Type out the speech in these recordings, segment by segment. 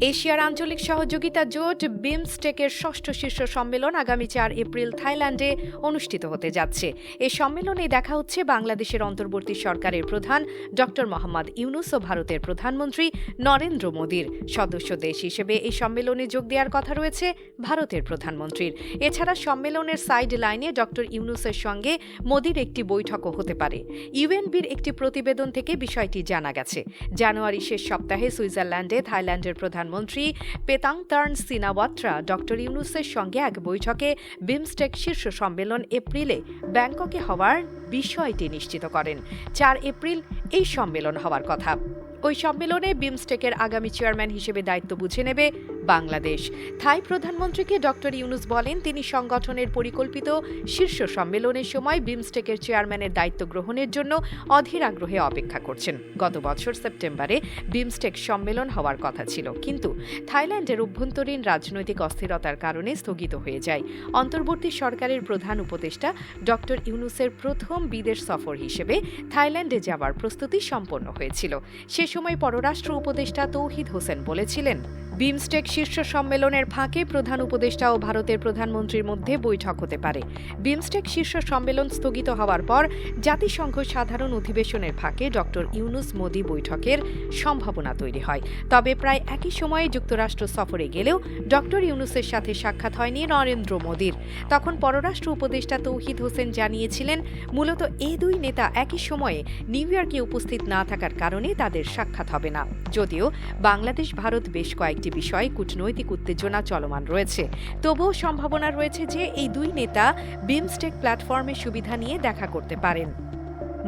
এশিয়ার আঞ্চলিক সহযোগিতা জোট বিমস্টেকের ষষ্ঠ শীর্ষ সম্মেলন আগামী চার এপ্রিল থাইল্যান্ডে অনুষ্ঠিত হতে যাচ্ছে। এই সম্মেলনে দেখা হচ্ছে বাংলাদেশের অন্তর্বর্তী সরকারের প্রধান ড মোহাম্মদ ইউনুস ও ভারতের প্রধানমন্ত্রী নরেন্দ্র মোদীর। সদস্য দেশ হিসেবে এই সম্মেলনে যোগ দেওয়ার কথা রয়েছে ভারতের প্রধানমন্ত্রীর। এছাড়া সম্মেলনের সাইড লাইনে ড ইউনুসের সঙ্গে মোদীর একটি বৈঠকও হতে পারে। ইউএনবির একটি প্রতিবেদন থেকে বিষয়টি জানা গেছে। জানুয়ারি শেষ সপ্তাহে সুইজারল্যান্ডে থাইল্যান্ডের প্রধানমন্ত্রী পেতাংতার্ন সিনাওয়াত্রা ড ইউনুসের সঙ্গে এক বৈঠকে বিমস্টেক শীর্ষ সম্মেলন এপ্রিলে ব্যাংককে হওয়ার বিষয়টি নিশ্চিত করেন। চার এপ্রিল এই সম্মেলন হওয়ার কথা। ওই সম্মেলনে বিমস্টেকের আগামী চেয়ারম্যান হিসেবে দায়িত্ব বুঝে নেবে বাংলাদেশ। থাই প্রধানমন্ত্রীকে ডক্টর ইউনুস বলেন, তিনি সংগঠনের পরিকল্পিত শীর্ষ সম্মেলনের সময় বিমস্টেকের চেয়ারম্যানের দায়িত্ব গ্রহণের জন্য অধীর আগ্রহে অপেক্ষা করছেন। গত বছর সেপ্টেম্বরে বিমস্টেক সম্মেলন হওয়ার কথা ছিল। কিন্তু থাইল্যান্ডের অভ্যন্তরীণ রাজনৈতিক অস্থিরতার কারণে স্থগিত হয়ে যায়। অন্তর্বর্তী সরকারের প্রধান উপদেষ্টা ডক্টর ইউনুসের প্রথম বিদেশ সফর হিসেবে থাইল্যান্ডে যাওয়ার প্রস্তুতি সম্পন্ন হয়েছিল। সে সময় পররাষ্ট্র উপদেষ্টা তৌহিদ হোসেন বলেছিলেন বিমস্টেক শীর্ষ সম্মেলনের ফাঁকে প্রধান উপদেষ্টা ও ভারতের প্রধানমন্ত্রীর মধ্যে বৈঠক হতে পারে। বিমস্টেক শীর্ষ সম্মেলন স্থগিত হওয়ার পর জাতিসংঘ সাধারণ অধিবেশনের ফাঁকে ডক্টর ইউনুস মোদি বৈঠকের সম্ভাবনা তৈরি হয়। তবে প্রায় একই সময়ে যুক্তরাষ্ট্র সফরে গেলেও ডক্টর ইউনুসের সাথে সাক্ষাৎ হয়নি নরেন্দ্র মোদীর। তখন পররাষ্ট্র উপদেষ্টা তৌহিদ হোসেন জানিয়েছিলেন, মূলত এই দুই নেতা একই সময়ে নিউ ইয়র্কে উপস্থিত না থাকার কারণে তাদের সাক্ষাৎ হবে না। যদিও বাংলাদেশ ভারত বেশ কয়েকটি বিষয়ে কূটনৈতিক উত্তেজনা চলমান রয়েছে। তবুও সম্ভাবনা রয়েছে যে এই দুই নেতা বিমস্টেক প্ল্যাটফর্মের সুবিধা নিয়ে দেখা করতে পারেন।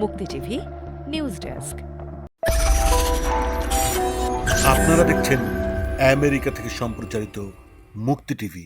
মুক্তি টিভি, নিউজ ডেস্ক। আপনারা দেখছেন আমেরিকা থেকে সম্প্রচারিত মুক্তি টিভি।